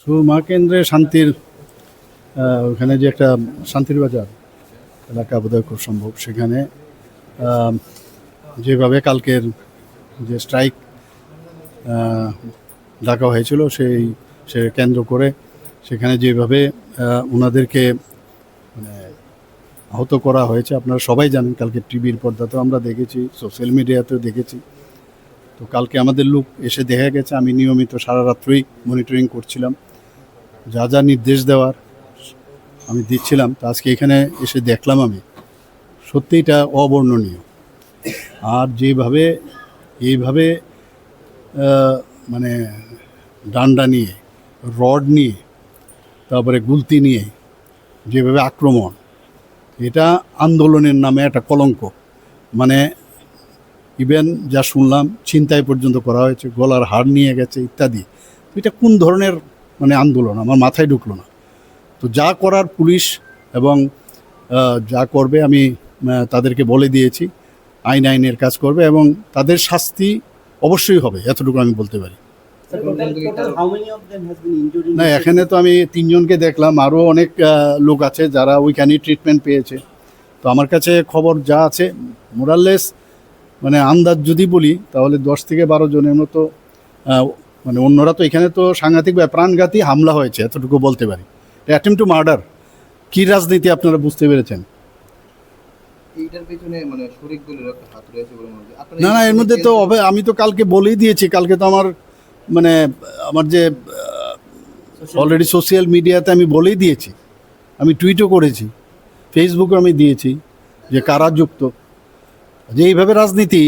সুমা কেন্দ্রে শান্তির ওখানে যে একটা শান্তির বাজার, এলাকা বোধহয় খুব সম্ভব। সেখানে যেভাবে কালকের যে স্ট্রাইক ডাকা হয়েছিল, সেই, সে কেন্দ্র করে সেখানে যেভাবে ওনাদেরকে মানে আহত করা হয়েছে, আপনারা সবাই জানেন, কালকে টিভির পর্দাতেও আমরা দেখেছি, সোশ্যাল মিডিয়াতেও দেখেছি। তো কালকে আমাদের লোক এসে দেখা গেছে, আমি নিয়মিত সারা রাত্রই মনিটরিং করছিলাম। যা যা নির্দেশ দেওয়ার আমি দিচ্ছিলাম, তা আজকে এখানে এসে দেখলাম আমি। সত্যি এটা অবর্ণনীয়। আর যেভাবে, এইভাবে মানে ডান্ডা নিয়ে, রড নিয়ে, তারপরে গুলতি নিয়ে যেভাবে আক্রমণ, এটা আন্দোলনের নামে একটা কলঙ্ক। মানে ইভেন যা শুনলাম, ছিনতাই পর্যন্ত করা হয়েছে, গলার হাড় নিয়ে গেছে ইত্যাদি। এটা কোন ধরনের মানে আন্দোলন? আমার মাথায় ঢুকলো না। তো যা করার পুলিশ এবং যা করবে আমি তাদেরকে বলে দিয়েছি। আইন আইনের কাজ করবে এবং তাদের শাস্তি অবশ্যই হবে এতটুকু আমি বলতে পারি। না এখানে তো আমি তিনজনকে দেখলাম আরও অনেক লোক আছে যারা ওইখানেই ট্রিটমেন্ট পেয়েছে। তো আমার কাছে খবর যা আছে মোরাললেস মানে আন্দাজ যদি বলি তাহলে দশ থেকে বারো জনের মতো মানে অন্যরা তো এখানে তো সাংঘাতিক বা প্রাণঘাতী হামলা হয়েছে এতটুকু বলতে পারি। অ্যাটেম্প টু মার্ডার কী রাজনীতি আপনারা বুঝতে পেরেছেন? এইটার পেছনে মানে শরিক একটা হাত রয়েছে বলে মনে হচ্ছে না না এর মধ্যে তো আমি তো কালকে বলেই দিয়েছি কালকে তো আমার মানে আমার যে অলরেডি সোশ্যাল মিডিয়াতে আমি বলেই দিয়েছি। আমি টুইটও করেছি ফেসবুকে আমি দিয়েছি যে কারা যুক্ত। যে এইভাবে রাজনীতি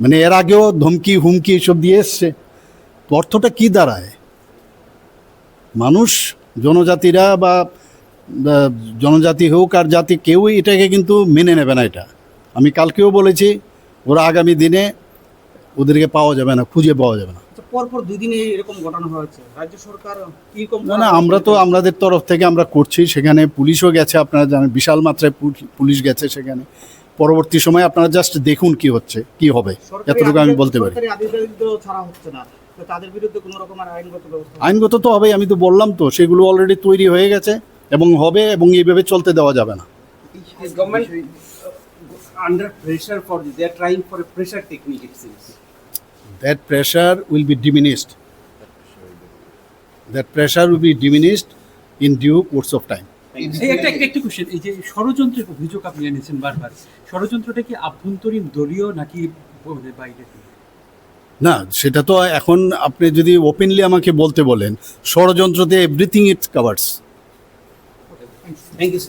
মানে এর আগেও ধমকি হুমকি এসব দিয়ে এসছে তো অর্থটা কী দাঁড়ায়? মানুষ জনজাতিরা বা জনজাতি হোক আর জাতি কেউই এটাকে কিন্তু মেনে নেবে না এটা। আমি কালকেও বলেছি ওরা আগামী দিনে ওদেরকে পাওয়া যাবে না খুঁজে পাওয়া যাবে না। আচ্ছা, পরপর দুই দিনে এরকম ঘটনা হয়েছে। রাজ্য সরকার কীরকম না না আমরা তো আমাদের তরফ থেকে আমরা করছি সেখানে পুলিশও গেছে আপনারা জানেন বিশাল মাত্রায় পুল- পুলিশ গেছে সেখানে। পরবর্তী সময় আপনারা জাস্ট দেখুন কি হচ্ছে কি হবে এতটুকু আমি বলতে পারি। আইনগত তো হবেই আমি তো বললাম তো সেগুলো অলরেডি তৈরি হয়ে গেছে। এবং হবে এবং এইভাবে চলতে দেওয়া যাবে না। That pressure will be diminished that pressure will be diminished in due course of time এই যে ষড়যন্ত্রের অভিযোগ আপনি এনেছেন বারবার ষড়যন্ত্রটা কি আভ্যন্তরীণ দলীয় নাকি মানে বাইরে? না সেটা তো এখন আপনি যদি ওপেনলি আমাকে বলতে বলেন ষড়যন্ত্র ষড়যন্ত্রতে everything it covers Thank you.